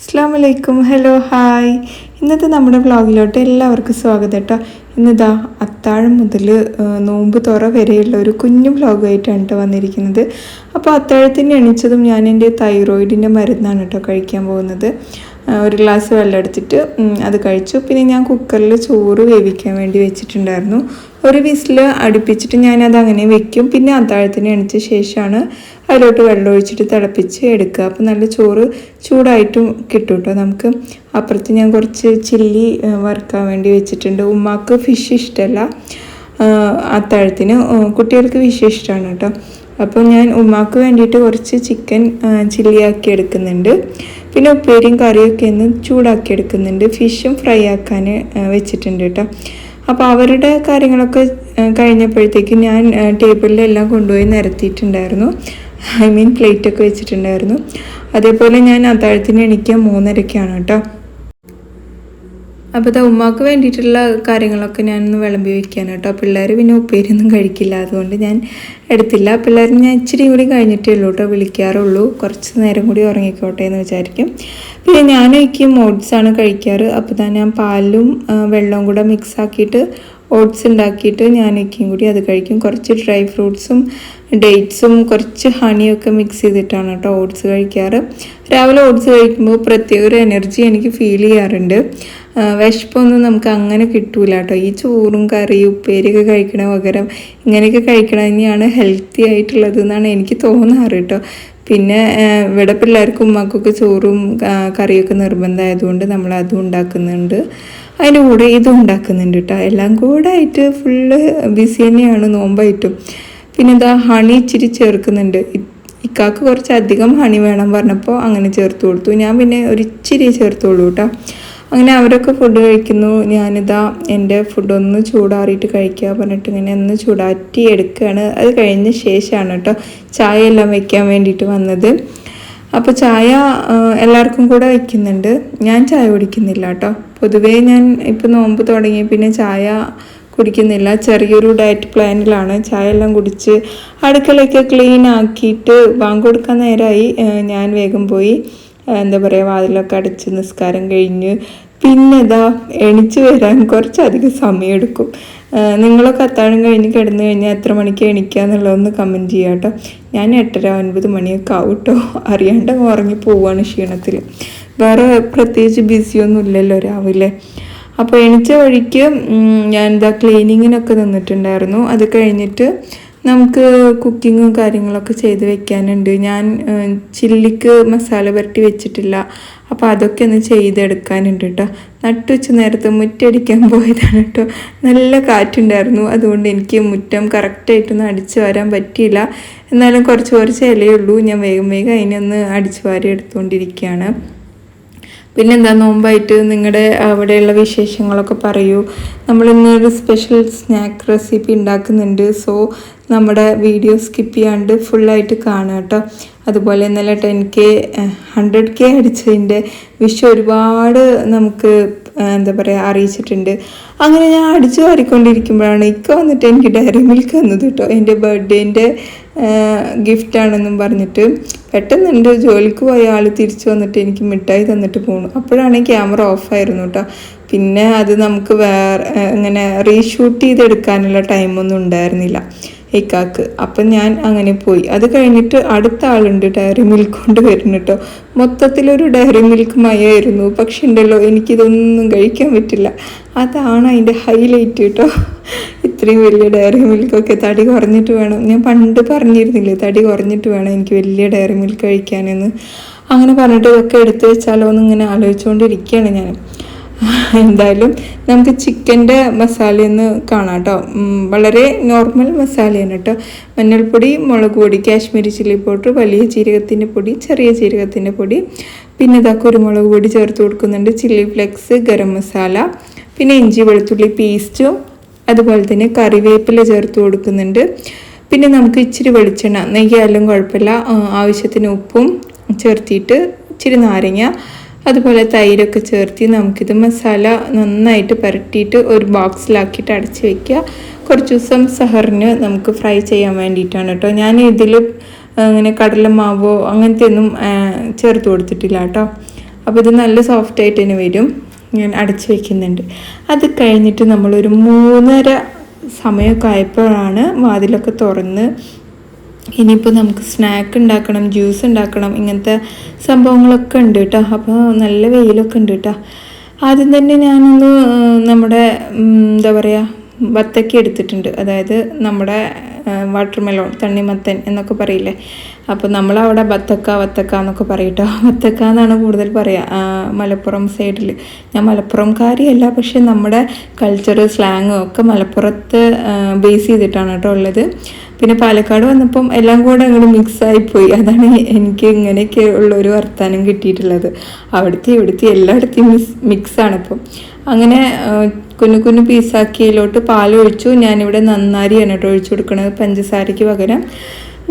അസ്സാം വലൈക്കും hello hi ഇന്നത്തെ നമ്മുടെ വ്ളോഗിലോട്ട് എല്ലാവർക്കും സ്വാഗതം കേട്ടോ. ഇന്നിതാ അത്താഴം മുതൽ നോമ്പ് തുറ വരെയുള്ള ഒരു കുഞ്ഞു വ്ളോഗായിട്ടാണ് കേട്ടോ വന്നിരിക്കുന്നത്. അപ്പോൾ അത്താഴത്തിന് എണീച്ചതും ഞാൻ എന്റെ തൈറോയിഡിന്റെ മരുന്നാണ് കേട്ടോ കഴിക്കാൻ പോകുന്നത്. ഒരു ഗ്ലാസ് വെള്ളം എടുത്തിട്ട് അത് കഴിച്ചു. പിന്നെ ഞാൻ കുക്കറിൽ ചോറ് വേവിക്കാൻ വേണ്ടി വെച്ചിട്ടുണ്ടായിരുന്നു. ഒരു വിസിൽ അടുപ്പിച്ചിട്ട് ഞാനത് അങ്ങനെ വെക്കും. പിന്നെ അത്താഴത്തിന് എണിച്ച ശേഷമാണ് അതിലോട്ട് വെള്ളം ഒഴിച്ചിട്ട് തിളപ്പിച്ച് എടുക്കുക. അപ്പോൾ നല്ല ചോറ് ചൂടായിട്ടും കിട്ടും കേട്ടോ നമുക്ക്. അപ്പുറത്ത് ഞാൻ കുറച്ച് ചില്ലി വറുക്കാൻ വേണ്ടി വെച്ചിട്ടുണ്ട്. ഉമ്മാക്ക് ഫിഷ് ഇഷ്ടമല്ല അത്താഴത്തിന് കുട്ടികൾക്ക് ഫിഷ് ഇഷ്ടമാണ് കേട്ടോ അപ്പോൾ ഞാൻ ഉമ്മാക്ക് വേണ്ടിയിട്ട് കുറച്ച് ചിക്കൻ ചില്ലിയാക്കി എടുക്കുന്നുണ്ട്. പിന്നെ ഉപ്പേരിയും കറിയൊക്കെ ഒന്ന് ചൂടാക്കി എടുക്കുന്നുണ്ട് ഫിഷും ഫ്രൈ ആക്കാൻ വെച്ചിട്ടുണ്ട് കേട്ടോ അപ്പോൾ അവരുടെ കാര്യങ്ങളൊക്കെ കഴിഞ്ഞപ്പോഴത്തേക്ക് ഞാൻ ടേബിളിലെല്ലാം കൊണ്ടുപോയി നിരത്തിയിട്ടുണ്ടായിരുന്നു. ഐ മീൻ പ്ലേറ്റൊക്കെ വെച്ചിട്ടുണ്ടായിരുന്നു. അതേപോലെ ഞാൻ അത്താഴത്തിന് എണീക്കാൻ മൂന്നരയ്ക്കാണ് കേട്ടോ അപ്പോൾ ഇതാ ഉമ്മാക്ക് വേണ്ടിയിട്ടുള്ള കാര്യങ്ങളൊക്കെ ഞാനൊന്ന് വിളമ്പി വയ്ക്കാൻ കേട്ടോ. പിള്ളേർ പിന്നെ ഉപ്പേരിയൊന്നും കഴിക്കില്ല. അതുകൊണ്ട് ഞാൻ എടുത്തില്ല. പിള്ളേർ ഞാൻ ഇച്ചിരി കൂടി കഴിഞ്ഞിട്ടേ ഉള്ളൂ കേട്ടോ. വിളിക്കാറുള്ളൂ. കുറച്ച് നേരം കൂടി ഉറങ്ങിക്കോട്ടെ എന്ന് വിചാരിക്കും. പിന്നെ ഞാൻ ഒരിക്കും ഓട്സാണ് കഴിക്കാറ്. അപ്പോൾ തന്നെ ഞാൻ പാലും വെള്ളവും കൂടെ മിക്സ് ആക്കിയിട്ട് ഓട്സ് ഉണ്ടാക്കിയിട്ട് ഞാൻ ഒക്കെയും കൂടി അത് കഴിക്കും. കുറച്ച് ഡ്രൈ ഫ്രൂട്ട്സും ഡേറ്റ്സും കുറച്ച് ഹണിയൊക്കെ മിക്സ് ചെയ്തിട്ടാണ് കേട്ടോ ഓട്സ് കഴിക്കാറ്. രാവിലെ ഓട്സ് കഴിക്കുമ്പോൾ പ്രത്യേക ഒരു എനർജി എനിക്ക് ഫീൽ ചെയ്യാറുണ്ട്. വിശപ്പൊന്നും നമുക്ക് അങ്ങനെ കിട്ടൂല കേട്ടോ ഈ ചോറും കറിയും ഉപ്പേരിയൊക്കെ കഴിക്കണ പകരം ഇങ്ങനെയൊക്കെ കഴിക്കണ തന്നെയാണ് ഹെൽത്തി ആയിട്ടുള്ളത് എന്നാണ് എനിക്ക് തോന്നാറ് കേട്ടോ പിന്നെ ഇവിടെ പിള്ളേർക്കും ഉമ്മക്കൊക്കെ ചോറും കറിയൊക്കെ നിർബന്ധമായതുകൊണ്ട് നമ്മൾ അതും ഉണ്ടാക്കുന്നുണ്ട്. അതിന്റെ കൂടെ ഇതും ഉണ്ടാക്കുന്നുണ്ട് കേട്ടോ എല്ലാം കൂടെ ആയിട്ട് ഫുള്ള് ബിസി തന്നെയാണ് നോമ്പായിട്ടും. പിന്നെ ഇതാ ഹണി ഇച്ചിരി ചേർക്കുന്നുണ്ട്. ഇക്കാക്ക് കുറച്ച് അധികം ഹണി വേണം പറഞ്ഞപ്പോൾ അങ്ങനെ ചേർത്ത് കൊടുത്തു. ഞാൻ പിന്നെ ഒരു ഇച്ചിരി ചേർത്തോളൂ കേട്ടോ അങ്ങനെ അവരൊക്കെ ഫുഡ് കഴിക്കുന്നു. ഞാനിതാ എന്റെ ഫുഡൊന്ന് ചൂടാറിയിട്ട് കഴിക്കുക പറഞ്ഞിട്ട് ഇങ്ങനെ ഒന്ന് ചൂടാറ്റി എടുക്കുകയാണ് അത് കഴിഞ്ഞ ശേഷമാണ് കേട്ടോ ചായ എല്ലാം വയ്ക്കാൻ വേണ്ടിയിട്ട് വന്നത്. അപ്പോൾ ചായ എല്ലാവർക്കും കൂടെ വയ്ക്കുന്നുണ്ട് ഞാൻ ചായ കുടിക്കുന്നില്ല കേട്ടോ പൊതുവേ ഞാൻ ഇപ്പോൾ നോമ്പ് തുടങ്ങി പിന്നെ ചായ കുടിക്കുന്നില്ല. ചെറിയൊരു ഡയറ്റ് പ്ലാനിലാണ് ചായ എല്ലാം കുടിച്ച് അടുക്കളയൊക്കെ ക്ലീൻ ആക്കിയിട്ട് ബാങ്ക് കൊടുക്കാൻ നേരമായി ഞാൻ വേഗം പോയി. എന്താ പറയുക വാതിലൊക്കെ അടച്ച് നിസ്കാരം കഴിഞ്ഞ് പിന്നെ ഇതാ എണിച്ചു വരാൻ കുറച്ചധികം സമയമെടുക്കും നിങ്ങളൊക്കെ അത്താഴം കഴിഞ്ഞ് കിടന്നു കഴിഞ്ഞാൽ എത്ര മണിക്ക് എണിക്കുക എന്നുള്ളതൊന്ന് കമന്റ് ചെയ്യാം കേട്ടോ. ഞാൻ എട്ടര ഒൻപത് മണിയൊക്കെ ആവും കേട്ടോ. അറിയാണ്ട് ഉറങ്ങി പോവുകയാണ് ക്ഷീണത്തിൽ വേറെ പ്രത്യേകിച്ച് ബിസിയൊന്നും ഇല്ലല്ലോ രാവിലെ. അപ്പോൾ എണിച്ച വഴിക്ക് ഞാൻ എന്താ ക്ലീനിങ്ങിനൊക്കെ നിന്നിട്ടുണ്ടായിരുന്നു. അത് കഴിഞ്ഞിട്ട് നമുക്ക് കുക്കിങ്ങും കാര്യങ്ങളൊക്കെ ചെയ്ത് വെക്കാനുണ്ട്. ഞാൻ ചില്ലിക്ക് മസാല പുരട്ടി വെച്ചിട്ടില്ല. അപ്പോൾ അതൊക്കെ ഒന്ന് ചെയ്തെടുക്കാനുണ്ട് കേട്ടോ നട്ടുച്ച നേരത്തെ മുറ്റടിക്കാൻ പോയതാണ് കേട്ടോ നല്ല കാറ്റുണ്ടായിരുന്നു. അതുകൊണ്ട് എനിക്ക് മുറ്റം കറക്റ്റായിട്ടൊന്നും അടിച്ച് വരാൻ പറ്റിയില്ല. എന്നാലും കുറച്ച് കുറച്ച് ഇലയുള്ളൂ ഞാൻ വേഗം വേഗം അതിനൊന്ന് അടിച്ച് വാരി എടുത്തുകൊണ്ടിരിക്കുകയാണ്. പിന്നെന്താ നോമ്പായിട്ട് നിങ്ങളുടെ അവിടെയുള്ള വിശേഷങ്ങളൊക്കെ പറയൂ. നമ്മൾ ഒരു സ്പെഷ്യൽ സ്നാക്ക് റെസിപ്പി ഉണ്ടാക്കുന്നുണ്ട് സോ നമ്മുടെ വീഡിയോ സ്കിപ്പ് ചെയ്യാണ്ട് ഫുള്ളായിട്ട് കാണുക കേട്ടോ. അതുപോലെ ഇന്നലെ ടെൻ കെ ഹൺഡ്രഡ് കെ അടിച്ചതിന്റെ വിഷം ഒരുപാട് നമുക്ക് എന്താ പറയുക അറിയിച്ചിട്ടുണ്ട്. അങ്ങനെ ഞാൻ അടിച്ചു വാരിക്കൊണ്ടിരിക്കുമ്പോഴാണ് ഇക്ക വന്നിട്ട് എനിക്ക് ഡയറി മിൽക്ക് തന്നത് കേട്ടോ. എന്റെ ബർത്ത്ഡേന്റെ ഗിഫ്റ്റാണെന്നും പറഞ്ഞിട്ട് പെട്ടെന്ന് എന്റെ ജോലിക്ക് പോയ ആൾ തിരിച്ചു വന്നിട്ട് എനിക്ക് മിഠായി തന്നിട്ട് പോണു. അപ്പോഴാണ് ക്യാമറ ഓഫായിരുന്നു കേട്ടോ പിന്നെ അത് നമുക്ക് വേറെ ഇങ്ങനെ റീഷൂട്ട് ചെയ്തെടുക്കാനുള്ള ടൈമൊന്നും ഉണ്ടായിരുന്നില്ല ഇക്കാക്ക്. അപ്പം ഞാൻ അങ്ങനെ പോയി. അത് കഴിഞ്ഞിട്ട് അടുത്ത ആളുണ്ട് ഡയറി മിൽക്ക് കൊണ്ട് വരുന്നു കേട്ടോ മൊത്തത്തിലൊരു ഡയറി മിൽക്ക് മയമായിരുന്നു പക്ഷെ ഉണ്ടല്ലോ എനിക്കിതൊന്നും കഴിക്കാൻ പറ്റില്ല. അതാണ് അതിന്റെ ഹൈലൈറ്റ് കേട്ടോ ഇത്രയും വലിയ ഡയറി മിൽക്കൊക്കെ തടി കുറഞ്ഞിട്ട് വേണം. ഞാൻ പണ്ട് പറഞ്ഞിരുന്നില്ലേ തടി കുറഞ്ഞിട്ട് വേണം എനിക്ക് വലിയ ഡയറി മിൽക്ക് കഴിക്കാനെന്ന്. അങ്ങനെ പറഞ്ഞിട്ട് ഇതൊക്കെ എടുത്തു വെച്ചാലോ എന്ന് ഇങ്ങനെ ആലോചിച്ചുകൊണ്ടിരിക്കുകയാണ് ഞാൻ. എന്തായാലും നമുക്ക് ചിക്കന്റെ മസാലയൊന്ന് കാണാം കേട്ടോ. വളരെ നോർമൽ മസാലയാണ് കേട്ടോ. മഞ്ഞൾപ്പൊടി മുളക് പൊടി കാശ്മീരി ചില്ലി പൗഡർ വലിയ ജീരകത്തിന്റെ പൊടി ചെറിയ ജീരകത്തിന്റെ പൊടി. പിന്നെ ഇതാ കുരുമുളക് പൊടി ചേർത്ത് കൊടുക്കുന്നുണ്ട്. ചില്ലി ഫ്ലെക്സ് ഗരം മസാല പിന്നെ ഇഞ്ചി വെളുത്തുള്ളി പേസ്റ്റും അതുപോലെ തന്നെ കറിവേപ്പില ചേർത്ത് കൊടുക്കുന്നുണ്ട്. പിന്നെ നമുക്ക് ഇച്ചിരി വെളിച്ചെണ്ണ നെയ്യായാലും കുഴപ്പമില്ല. ആവശ്യത്തിന് ഉപ്പും ചേർത്തിയിട്ട് ഇച്ചിരി നാരങ്ങ അതുപോലെ തൈരൊക്കെ ചേർത്തി നമുക്കിത് മസാല നന്നായിട്ട് പുരട്ടിയിട്ട് ഒരു ബോക്സിലാക്കിയിട്ട് അടച്ച് വയ്ക്കുക കുറച്ച് ദിവസം സഹറിന് നമുക്ക് ഫ്രൈ ചെയ്യാൻ വേണ്ടിയിട്ടാണ് കേട്ടോ. ഞാൻ ഇതിൽ അങ്ങനെ കടലമാവോ അങ്ങനത്തെ ഒന്നും ചേർത്ത് കൊടുത്തിട്ടില്ല കേട്ടോ. അപ്പോൾ ഇത് നല്ല സോഫ്റ്റായിട്ട് തന്നെ വരും. ഞാൻ അടച്ചു വയ്ക്കുന്നുണ്ട് അത് കഴിഞ്ഞിട്ട് നമ്മളൊരു മൂന്നര സമയമൊക്കെ ആയപ്പോഴാണ് വാതിലൊക്കെ തുറന്ന് ഇനിയിപ്പോൾ നമുക്ക് സ്നാക്ക് ഉണ്ടാക്കണം ജ്യൂസ് ഉണ്ടാക്കണം ഇങ്ങനത്തെ സംഭവങ്ങളൊക്കെ ഉണ്ട് കേട്ടോ. അപ്പോൾ നല്ല വെയിലൊക്കെ ഉണ്ട് കേട്ടോ. ആദ്യം തന്നെ ഞാനൊന്ന് നമ്മുടെ എന്താ പറയുക വത്തക്ക എടുത്തിട്ടുണ്ട്. അതായത് നമ്മുടെ വാട്ടർ മെലോൺ തണ്ണിമത്തൻ എന്നൊക്കെ പറയില്ലേ? അപ്പോൾ നമ്മളവിടെ ബത്തക്ക വത്തക്ക എന്നൊക്കെ പറയട്ടോ. വത്തക്ക എന്നാണ് കൂടുതൽ പറയുക മലപ്പുറം സൈഡിൽ ഞാൻ മലപ്പുറംകാരിയല്ല പക്ഷെ നമ്മുടെ കൾച്ചർ സ്ലാങ്ങും ഒക്കെ മലപ്പുറത്ത് ബേസ് ചെയ്തിട്ടാണ് കേട്ടോ ഉള്ളത്. പിന്നെ പാലക്കാട് വന്നപ്പം എല്ലാം കൂടെ അങ്ങോട്ട് മിക്സായിപ്പോയി അതാണ് എനിക്ക് ഇങ്ങനെയൊക്കെ ഉള്ള ഒരു വർത്താനം കിട്ടിയിട്ടുള്ളത്. അവിടുത്തെ ഇവിടുത്തെ എല്ലായിടത്തെയും മിക്സ് മിക്സാണ് ഇപ്പം അങ്ങനെ കുഞ്ഞു കുഞ്ഞു പീസാക്കിയിലോട്ട് പാലൊഴിച്ചു ഞാനിവിടെ നന്നാരിയാണ് കേട്ടോ ഒഴിച്ചു കൊടുക്കുന്നത് പഞ്ചസാരയ്ക്ക് പകരം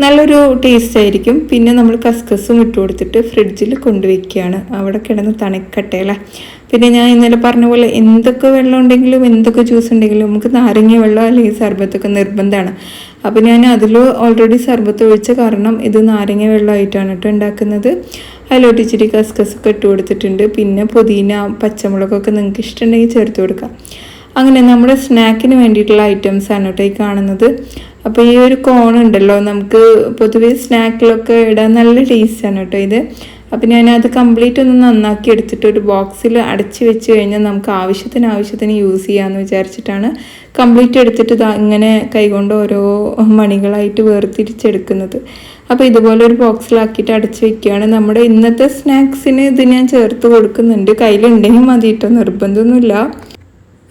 നല്ലൊരു ടേസ്റ്റ് ആയിരിക്കും. പിന്നെ നമ്മൾ കസ്കസും ഇട്ട് കൊടുത്തിട്ട് ഫ്രിഡ്ജിൽ കൊണ്ടുവയ്ക്കുകയാണ്. അവിടെ കിടന്ന് തണുക്കട്ടെ അല്ലേ? പിന്നെ ഞാൻ ഇന്നലെ പറഞ്ഞ പോലെ എന്തൊക്കെ വെള്ളം ഉണ്ടെങ്കിലും എന്തൊക്കെ ജ്യൂസ് ഉണ്ടെങ്കിലും നമുക്ക് നാരങ്ങ വെള്ളം അല്ലെങ്കിൽ സർബത്തൊക്കെ നിർബന്ധമാണ്. അപ്പോൾ ഞാൻ അതിൽ ഓൾറെഡി സർബത്ത് ഒഴിച്ച കാരണം ഇത് നാരങ്ങ വെള്ളമായിട്ടാണ് കേട്ടോ ഉണ്ടാക്കുന്നത്. അതിലോട്ട് ഇച്ചിരി കസ്കസൊക്കെ ഇട്ട് കൊടുത്തിട്ടുണ്ട്. പിന്നെ പുതിന പച്ചമുളകൊക്കെ നിങ്ങൾക്ക് ഇഷ്ടമുണ്ടെങ്കിൽ ചേർത്ത് കൊടുക്കാം. അങ്ങനെ നമ്മുടെ സ്നാക്കിന് വേണ്ടിയിട്ടുള്ള ഐറ്റംസ് ആണ് കേട്ടോ ഈ കാണുന്നത്. അപ്പോൾ ഈ ഒരു കോൺ ഉണ്ടല്ലോ നമുക്ക് പൊതുവേ സ്നാക്കിലൊക്കെ ഇടാൻ നല്ല ടേസ്റ്റാണ് കേട്ടോ ഇത്. അപ്പം ഞാനത് കംപ്ലീറ്റ് ഒന്ന് നന്നാക്കി എടുത്തിട്ട് ഒരു ബോക്സിൽ അടച്ച് വെച്ച് കഴിഞ്ഞാൽ നമുക്ക് ആവശ്യത്തിന് ആവശ്യത്തിന് യൂസ് ചെയ്യാമെന്ന് വിചാരിച്ചിട്ടാണ് കംപ്ലീറ്റ് എടുത്തിട്ട് ഇങ്ങനെ കൈകൊണ്ട് ഓരോ മണികളായിട്ട് വേർതിരിച്ചെടുക്കുന്നത്. അപ്പോൾ ഇതുപോലെ ഒരു ബോക്സിലാക്കിയിട്ട് അടച്ച് വെക്കുകയാണ്. നമ്മുടെ ഇന്നത്തെ സ്നാക്സിന് ഇത് ഞാൻ ചേർത്ത് കൊടുക്കുന്നുണ്ട്. കയ്യിലുണ്ടെങ്കിൽ മതി കേട്ടോ നിർബന്ധമൊന്നുമില്ല.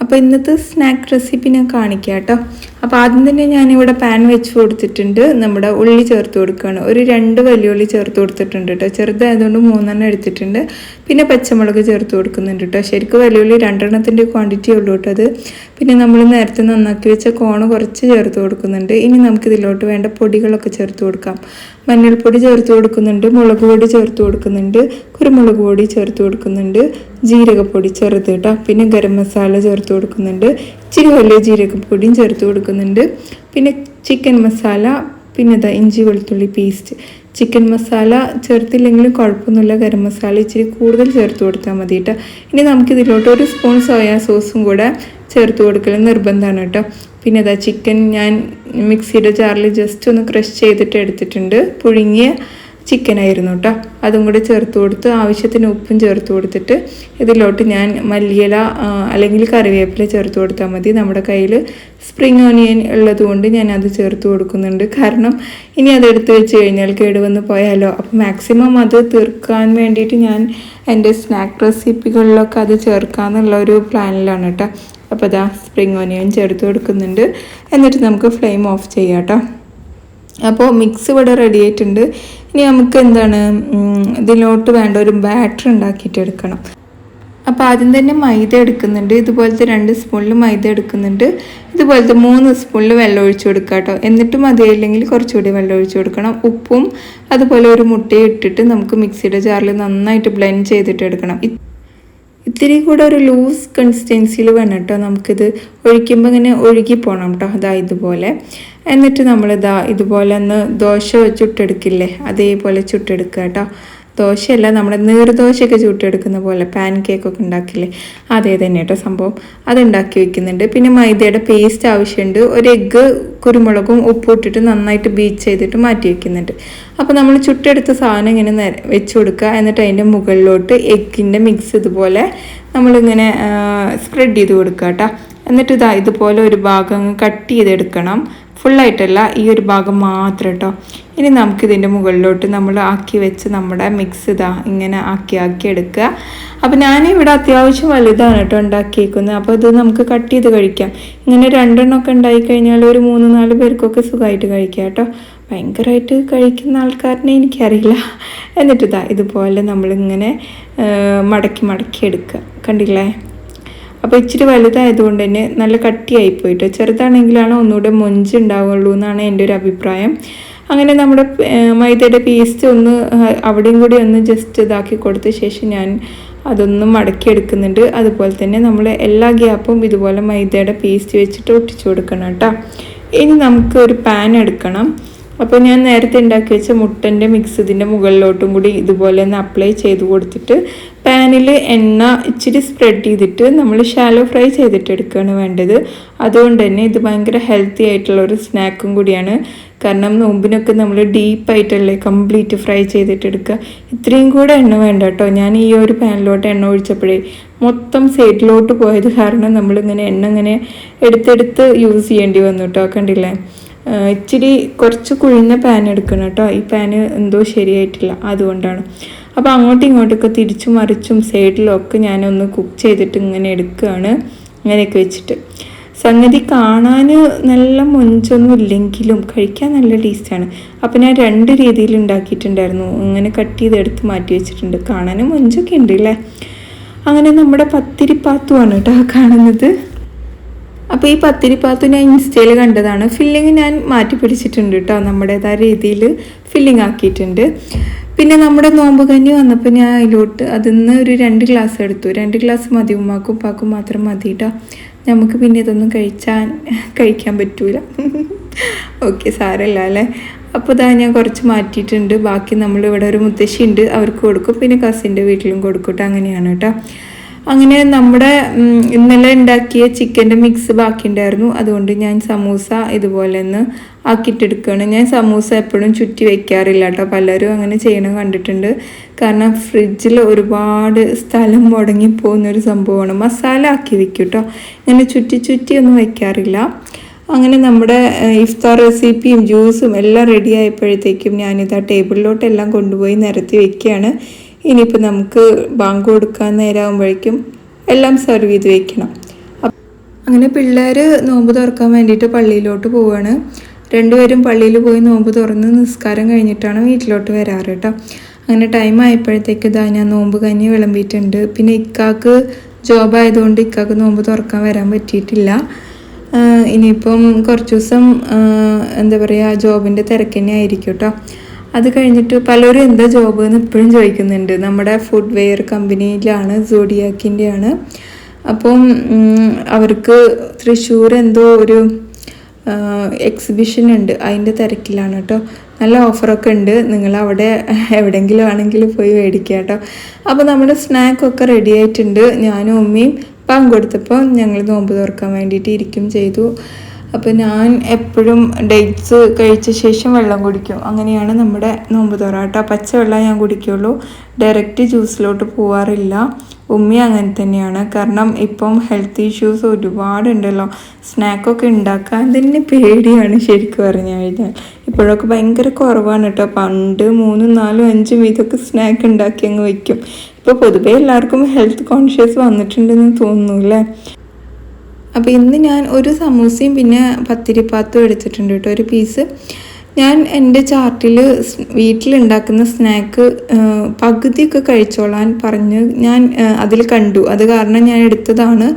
അപ്പോൾ ഇന്നത്തെ സ്നാക്ക് റെസിപ്പി ഞാൻ കാണിക്കാം കേട്ടോ. അപ്പോൾ ആദ്യം തന്നെ ഞാനിവിടെ പാൻ വെച്ച് കൊടുത്തിട്ടുണ്ട്. നമ്മുടെ ഉള്ളി ചേർത്ത് കൊടുക്കുകയാണ്. ഒരു രണ്ട് വലിയ ഉള്ളി ചേർത്ത് കൊടുത്തിട്ടുണ്ട് കേട്ടോ. ചെറുതായതുകൊണ്ട് മൂന്നെണ്ണം എടുത്തിട്ടുണ്ട്. പിന്നെ പച്ചമുളക് ചേർത്ത് കൊടുക്കുന്നുണ്ട് കേട്ടോ. ശരിക്കും വലിയ ഉള്ളി രണ്ടെണ്ണത്തിന്റെ ക്വാണ്ടിറ്റി ഉള്ളൂ കേട്ടോ അത്. പിന്നെ നമ്മൾ നേരത്തെ നന്നാക്കി വെച്ച കോണ് കുറച്ച് ചേർത്ത് കൊടുക്കുന്നുണ്ട്. ഇനി നമുക്കിതിലോട്ട് വേണ്ട പൊടികളൊക്കെ ചേർത്ത് കൊടുക്കാം. മഞ്ഞൾപ്പൊടി ചേർത്ത് കൊടുക്കുന്നുണ്ട് മുളക് പൊടി ചേർത്ത് കൊടുക്കുന്നുണ്ട് കുരുമുളക് പൊടി ചേർത്ത് കൊടുക്കുന്നുണ്ട് ജീരകപ്പൊടി ചെറുത് കേട്ടോ പിന്നെ ഗരം മസാല ചേർത്ത് കൊടുക്കുന്നുണ്ട് ഇച്ചിരി വലിയ ജീരകപ്പൊടിയും ചേർത്ത് കൊടുക്കുന്നുണ്ട്. പിന്നെ ചിക്കൻ മസാല പിന്നെ ഇതാ ഇഞ്ചി വെളുത്തുള്ളി പേസ്റ്റ്. ചിക്കൻ മസാല ചേർത്തില്ലെങ്കിലും കുഴപ്പമൊന്നുമില്ല. ഗരം മസാല ഇച്ചിരി കൂടുതൽ ചേർത്ത് കൊടുത്താൽ മതി കേട്ടോ ഇനി നമുക്കിതിലോട്ട് ഒരു സ്പൂൺ സോയാ സോസും കൂടെ ചേർത്ത് കൊടുക്കൽ നിർബന്ധമാണ് കേട്ടോ പിന്നെ അതാ ചിക്കൻ ഞാൻ മിക്സിയുടെ ജാറിൽ ജസ്റ്റ് ഒന്ന് ക്രഷ് ചെയ്തിട്ട് എടുത്തിട്ടുണ്ട്. പുഴുങ്ങിയ ചിക്കനായിരുന്നു കേട്ടോ അതും കൂടി ചേർത്ത് കൊടുത്ത് ആവശ്യത്തിന് ഉപ്പും ചേർത്ത് കൊടുത്തിട്ട് ഇതിലോട്ട് ഞാൻ മല്ലിയില അല്ലെങ്കിൽ കറിവേപ്പില ചേർത്ത് കൊടുത്താൽ മതി. നമ്മുടെ കയ്യിൽ സ്പ്രിങ് ഓണിയൻ ഉള്ളതുകൊണ്ട് ഞാൻ അത് ചേർത്ത് കൊടുക്കുന്നുണ്ട്. കാരണം ഇനി അത് എടുത്ത് വെച്ച് കഴിഞ്ഞാൽ കേടുവന്ന് പോയാലോ? അപ്പോൾ മാക്സിമം അത് തീർക്കാൻ വേണ്ടിയിട്ട് ഞാൻ എന്റെ സ്നാക്ക് റെസിപ്പികളിലൊക്കെ അത് ചേർക്കാമെന്നുള്ള ഒരു പ്ലാനിലാണ് കേട്ടോ അപ്പോൾ അതാ സ്പ്രിങ് ഓനിയൻ ചേർത്ത് കൊടുക്കുന്നുണ്ട്. എന്നിട്ട് നമുക്ക് ഫ്ലെയിം ഓഫ് ചെയ്യാം കേട്ടോ അപ്പോൾ മിക്സ് ഇവിടെ റെഡി ആയിട്ടുണ്ട്. ഇനി നമുക്ക് എന്താണ് ഇതിലോട്ട് വേണ്ട ഒരു ബാറ്റർ ഉണ്ടാക്കിയിട്ട് എടുക്കണം. അപ്പോൾ ആദ്യം തന്നെ മൈദ എടുക്കുന്നുണ്ട്. ഇതുപോലത്തെ രണ്ട് സ്പൂണിൽ മൈദ എടുക്കുന്നുണ്ട്. ഇതുപോലത്തെ മൂന്ന് സ്പൂണിൽ വെള്ളം ഒഴിച്ചു കൊടുക്കുക കേട്ടോ. എന്നിട്ടും മതിയായില്ലെങ്കിൽ കുറച്ചുകൂടി വെള്ളം ഒഴിച്ചു കൊടുക്കണം. ഉപ്പും അതുപോലെ ഒരു മുട്ടയും ഇട്ടിട്ട് നമുക്ക് മിക്സിയുടെ ജാറിൽ നന്നായിട്ട് ബ്ലെൻഡ് ചെയ്തിട്ട് എടുക്കണം. ഇത്തിരി കൂടെ ഒരു ലൂസ് കൺസിസ്റ്റൻസിയിൽ വേണം കേട്ടോ നമുക്കിത് ഒഴിക്കുമ്പോൾ ഇങ്ങനെ ഒഴുകി പോകണം കേട്ടോ അതാ ഇതുപോലെ. എന്നിട്ട് നമ്മളിതാ ഇതുപോലെ ഒന്ന് ദോശ ചുട്ടെടുക്കില്ലേ അതേപോലെ ചുട്ടെടുക്കുക കേട്ടോ ദോശയല്ല നമ്മുടെ നീർദോശയൊക്കെ ചുട്ടെടുക്കുന്ന പോലെ പാൻ കേക്കൊക്കെ ഉണ്ടാക്കില്ലേ? അതേ തന്നെ കേട്ടോ സംഭവം. അതുണ്ടാക്കി വെക്കുന്നുണ്ട്. പിന്നെ മൈദയുടെ പേസ്റ്റ് ആവശ്യമുണ്ട്. ഒരു എഗ്ഗ് കുരുമുളകും ഉപ്പും ഇട്ടിട്ട് നന്നായിട്ട് ബീച്ച് ചെയ്തിട്ട് മാറ്റി വെക്കുന്നുണ്ട്. അപ്പോൾ നമ്മൾ ചുട്ടെടുത്ത സാധനം ഇങ്ങനെ വെച്ച് കൊടുക്കുക. എന്നിട്ട് അതിന്റെ മുകളിലോട്ട് എഗ്ഗിന്റെ മിക്സ് ഇതുപോലെ നമ്മളിങ്ങനെ സ്പ്രെഡ് ചെയ്ത് കൊടുക്കുക കേട്ടോ എന്നിട്ട് ഇതാ ഇതുപോലെ ഒരു ഭാഗം കട്ട് ചെയ്തെടുക്കണം. ഫുള്ളായിട്ടല്ല ഈ ഒരു ഭാഗം മാത്രം കേട്ടോ ഇനി നമുക്കിതിന്റെ മുകളിലോട്ട് നമ്മൾ ആക്കി വെച്ച് നമ്മുടെ മിക്സ് ഇതാ ഇങ്ങനെ ആക്കി ആക്കി എടുക്കുക. അപ്പോൾ ഞാനിവിടെ അത്യാവശ്യം വലുതാണ് കേട്ടോ ഉണ്ടാക്കിയേക്കുന്നത്. അപ്പോൾ ഇത് നമുക്ക് കട്ട് ചെയ്ത് കഴിക്കാം. ഇങ്ങനെ രണ്ടെണ്ണമൊക്കെ ഉണ്ടായി കഴിഞ്ഞാൽ ഒരു മൂന്ന് നാല് പേർക്കൊക്കെ സുഖമായിട്ട് കഴിക്കാം കേട്ടോ ഭയങ്കരമായിട്ട് കഴിക്കുന്ന ആൾക്കാരനെ എനിക്കറിയില്ല. എന്നിട്ട് ഇതാ ഇതുപോലെ നമ്മളിങ്ങനെ മടക്കി മടക്കി എടുക്കുക. കണ്ടില്ലേ? അപ്പോൾ ഇച്ചിരി വലുതായതുകൊണ്ട് തന്നെ നല്ല കട്ടിയായി പോയിട്ട് ചെറുതാണെങ്കിലാണ് ഒന്നുകൂടെ മൊഞ്ച് ഉണ്ടാവുള്ളൂ എന്നാണ് എന്റെ ഒരു അഭിപ്രായം. അങ്ങനെ നമ്മുടെ മൈദയുടെ പേസ്റ്റ് ഒന്ന് അവിടെയും കൂടി ഒന്ന് ജസ്റ്റ് ഇതാക്കി കൊടുത്ത ശേഷം ഞാൻ അതൊന്ന് മടക്കിയെടുക്കുന്നുണ്ട്. അതുപോലെ തന്നെ നമ്മൾ എല്ലാ ഗ്യാപ്പും ഇതുപോലെ മൈദയുടെ പേസ്റ്റ് വെച്ചിട്ട് ഒട്ടിച്ചു കൊടുക്കണം കേട്ടോ. ഇനി നമുക്ക് ഒരു പാൻ എടുക്കണം. അപ്പോൾ ഞാൻ നേരത്തെ ഉണ്ടാക്കി വെച്ച മുട്ടന്റെ മിക്സ് ഇതിന്റെ മുകളിലോട്ടും കൂടി ഇതുപോലെ ഒന്ന് അപ്ലൈ ചെയ്ത് കൊടുത്തിട്ട് പാനിൽ എണ്ണ ഇച്ചിരി സ്പ്രെഡ് ചെയ്തിട്ട് നമ്മൾ ഷാലോ ഫ്രൈ ചെയ്തിട്ട് എടുക്കുകയാണ് വേണ്ടത്. അതുകൊണ്ട് തന്നെ ഇത് ഭയങ്കര ഹെൽത്തി ആയിട്ടുള്ള ഒരു സ്നാക്കും കൂടിയാണ്. കാരണം നോമ്പിനൊക്കെ നമ്മൾ ഡീപ്പായിട്ടല്ലേ കംപ്ലീറ്റ് ഫ്രൈ ചെയ്തിട്ട് എടുക്കുക ഇത്രയും കൂടെ എണ്ണ വേണ്ട കേട്ടോ. ഞാൻ ഈ ഒരു പാനിലോട്ട് എണ്ണ ഒഴിച്ചപ്പോഴേ മൊത്തം സൈഡിലോട്ട് പോയത് കാരണം നമ്മളിങ്ങനെ എണ്ണ ഇങ്ങനെ എടുത്തെടുത്ത് യൂസ് ചെയ്യേണ്ടി വന്നു കേട്ടോ. കണ്ടില്ലേ? ഇച്ചിരി കുറച്ച് കുഴിഞ്ഞ പാൻ എടുക്കണം കേട്ടോ. ഈ പാന് എന്തോ ശരിയായിട്ടില്ല. അതുകൊണ്ടാണ്. അപ്പോൾ അങ്ങോട്ടും ഇങ്ങോട്ടൊക്കെ തിരിച്ചും മറിച്ചും സൈഡിലും ഒക്കെ ഞാനൊന്ന് കുക്ക് ചെയ്തിട്ട് ഇങ്ങനെ എടുക്കുകയാണ് ഇങ്ങനെയൊക്കെ വെച്ചിട്ട്. സംഗതി കാണാൻ നല്ല മൊഞ്ചൊന്നും ഇല്ലെങ്കിലും കഴിക്കാൻ നല്ല ടേസ്റ്റാണ് അപ്പോൾ ഞാൻ രണ്ട് രീതിയിൽ ഉണ്ടാക്കിയിട്ടുണ്ടായിരുന്നു. ഇങ്ങനെ കട്ട് ചെയ്ത് എടുത്ത് മാറ്റി വെച്ചിട്ടുണ്ട്. കാണാനും മൊഞ്ചൊക്കെ ഉണ്ട് അല്ലേ അങ്ങനെ നമ്മുടെ പത്തിരിപ്പാത്തുമാണ് കേട്ടോ കാണുന്നത്. അപ്പോൾ ഈ പത്തിരിപ്പാത്തു ഞാൻ ഇൻസ്റ്റയിൽ കണ്ടതാണ്. ഫില്ലിങ് ഞാൻ മാറ്റി പിടിച്ചിട്ടുണ്ട് കേട്ടോ നമ്മുടേതായ രീതിയിൽ ഫില്ലിങ് ആക്കിയിട്ടുണ്ട്. പിന്നെ നമ്മുടെ നോമ്പ് കഞ്ഞി വന്നപ്പോൾ ഞാൻ അതിലോട്ട് അതിൽ നിന്ന് ഒരു രണ്ട് ഗ്ലാസ് എടുത്തു. രണ്ട് ഗ്ലാസ് മതി ഉമ്മാക്കും ഉപ്പാക്കും മാത്രം മതി കേട്ടോ നമുക്ക് പിന്നെ ഇതൊന്നും കഴിച്ചാൻ കഴിക്കാൻ പറ്റൂല. ഓക്കെ സാരല്ല അല്ലേ? അപ്പോൾ ഇതാ ഞാൻ കുറച്ച് മാറ്റിയിട്ടുണ്ട്. ബാക്കി നമ്മൾ ഇവിടെ ഒരു മുത്തശ്ശി ഉണ്ട് അവർക്ക് കൊടുക്കും. പിന്നെ കസിന്റെ വീട്ടിലും കൊടുക്കും കേട്ടോ അങ്ങനെയാണ് കേട്ടോ അങ്ങനെ നമ്മുടെ ഇന്നലെ ഉണ്ടാക്കിയ ചിക്കന്റെ മിക്സ് ബാക്കിയുണ്ടായിരുന്നു അതുകൊണ്ട് ഞാൻ സമൂസ ഇതുപോലെ ഒന്ന് ആക്കിയിട്ടെടുക്കുകയാണ്. ഞാൻ സമൂസ എപ്പോഴും ചുറ്റി വയ്ക്കാറില്ല കേട്ടോ. പലരും അങ്ങനെ ചെയ്യണം കണ്ടിട്ടുണ്ട്. കാരണം ഫ്രിഡ്ജിൽ ഒരുപാട് സ്ഥലം മുടങ്ങി പോകുന്നൊരു സംഭവമാണ്. മസാല ആക്കി വെക്കും കേട്ടോ. ഇങ്ങനെ ചുറ്റി ചുറ്റി ഒന്നും വയ്ക്കാറില്ല അങ്ങനെ നമ്മുടെ ഇഫ്താർ റെസിപ്പിയും ജ്യൂസും എല്ലാം റെഡി ആയപ്പോഴത്തേക്കും ഞാനിത് ആ ടേബിളിലോട്ടെല്ലാം കൊണ്ടുപോയി നിരത്തി വെക്കുകയാണ്. ഇനിയിപ്പോൾ നമുക്ക് ബാങ്ക് കൊടുക്കാൻ നേരമാകുമ്പോഴേക്കും എല്ലാം സെർവ് ചെയ്ത് വെക്കണം. അങ്ങനെ പിള്ളേർ നോമ്പ് തുറക്കാൻ വേണ്ടിയിട്ട് പള്ളിയിലോട്ട് പോവുകയാണ് രണ്ടുപേരും പള്ളിയിൽ പോയി നോമ്പ് തുറന്ന് നിസ്കാരം കഴിഞ്ഞിട്ടാണ് വീട്ടിലോട്ട് വരാറ് കേട്ടോ. അങ്ങനെ ടൈം ആയപ്പോഴത്തേക്ക് ഇതാ ഞാൻ നോമ്പ് കഞ്ഞി വിളമ്പിയിട്ടുണ്ട്. പിന്നെ ഇക്കാക്ക് ജോബ് ആയതുകൊണ്ട് ഇക്കാക്ക് നോമ്പ് തുറക്കാൻ വരാൻ പറ്റിയിട്ടില്ല. ഇനിയിപ്പം കുറച്ച് ദിവസം എന്താ പറയുക ജോബിന്റെ തിരക്കന്നെ ആയിരിക്കും കേട്ടോ. അത് കഴിഞ്ഞിട്ട് പലരും എന്താ ജോബ് എന്ന് ഇപ്പോഴും ചോദിക്കുന്നുണ്ട്. നമ്മുടെ ഫുഡ് വെയർ കമ്പനിയിലാണ് സോഡിയാക്കിന്റെയാണ് അപ്പം അവർക്ക് തൃശ്ശൂർ എന്തോ ഒരു എക്സിബിഷൻ ഉണ്ട്. അതിന്റെ തിരക്കിലാണ് കേട്ടോ. നല്ല ഓഫറൊക്കെ ഉണ്ട്. നിങ്ങൾ അവിടെ എവിടെയെങ്കിലും ആണെങ്കിൽ പോയി മേടിക്കുക കേട്ടോ. അപ്പോൾ നമ്മുടെ സ്നാക്കൊക്കെ റെഡി ആയിട്ടുണ്ട്. ഞാനും ഉമ്മയും പങ്കെടുത്തപ്പോൾ ഞങ്ങൾ നോമ്പ് തുറക്കാൻ വേണ്ടിയിട്ട് ഇരിക്കും ചെയ്തു. അപ്പോൾ ഞാൻ എപ്പോഴും ഡേറ്റ്സ് കഴിച്ച ശേഷം വെള്ളം കുടിക്കും. അങ്ങനെയാണ് നമ്മുടെ നോമ്പ് തുറ കേട്ടോ പച്ചവെള്ളം ഞാൻ കുടിക്കുള്ളൂ. ഡയറക്റ്റ് ജ്യൂസിലോട്ട് പോവാറില്ല. ഉമ്മി അങ്ങനെ തന്നെയാണ്. കാരണം ഇപ്പം ഹെൽത്ത് ഇഷ്യൂസ് ഒരുപാടുണ്ടല്ലോ. സ്നാക്കൊക്കെ ഉണ്ടാക്കാൻ തന്നെ പേടിയാണ് ശരിക്കും പറഞ്ഞു കഴിഞ്ഞാൽ. ഇപ്പോഴൊക്കെ ഭയങ്കര കുറവാണ് കേട്ടോ. പണ്ട് മൂന്നും നാലും അഞ്ചും ഇതൊക്കെ സ്നാക്ക് ഉണ്ടാക്കി അങ്ങ് വയ്ക്കും ഇപ്പോൾ പൊതുവേ എല്ലാവർക്കും ഹെൽത്ത് കോൺഷ്യസ് വന്നിട്ടുണ്ടെന്ന് തോന്നുന്നു അല്ലേ? അപ്പോൾ ഇന്ന് ഞാൻ ഒരു സമൂസയും പിന്നെ പത്തിരിപ്പാത്തും എടുത്തിട്ടുണ്ട് കേട്ടോ ഒരു പീസ് ഞാൻ എന്റെ ചാർട്ടിൽ വീട്ടിലുണ്ടാക്കുന്ന സ്നാക്ക് പകുതിയൊക്കെ കഴിച്ചോളാൻ പറഞ്ഞ് ഞാൻ അതിൽ കണ്ടു. അത് കാരണം ഞാൻ എടുത്തതാണ്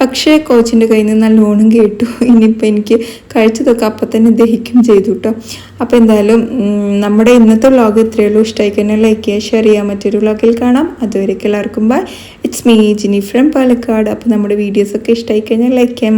പക്ഷേ കോച്ചിന്റെ കയ്യിൽ നിന്ന് നല്ലോണം കേട്ടു. ഇനിയിപ്പോൾ എനിക്ക് കഴിച്ചതൊക്കെ അപ്പം തന്നെ ദഹിക്കും ചെയ്തു കേട്ടോ അപ്പോൾ എന്തായാലും നമ്മുടെ ഇന്നത്തെ വ്ളോഗ് ഇത്രയേ ഉള്ളൂ. തന്നെ ലൈക്ക് ചെയ്യുക ഷെയർ ചെയ്യുക. മറ്റൊരു വ്ളോഗിൽ കാണാം. അതുവരെയൊക്കെ എല്ലാവർക്കും bye it's me Jini from Palakkad. അപ്പോൾ നമ്മുടെ വീഡിയോസൊക്കെ ഇഷ്ടമായി കഴിഞ്ഞാൽ ലൈക്ക് ചെയ്യാൻ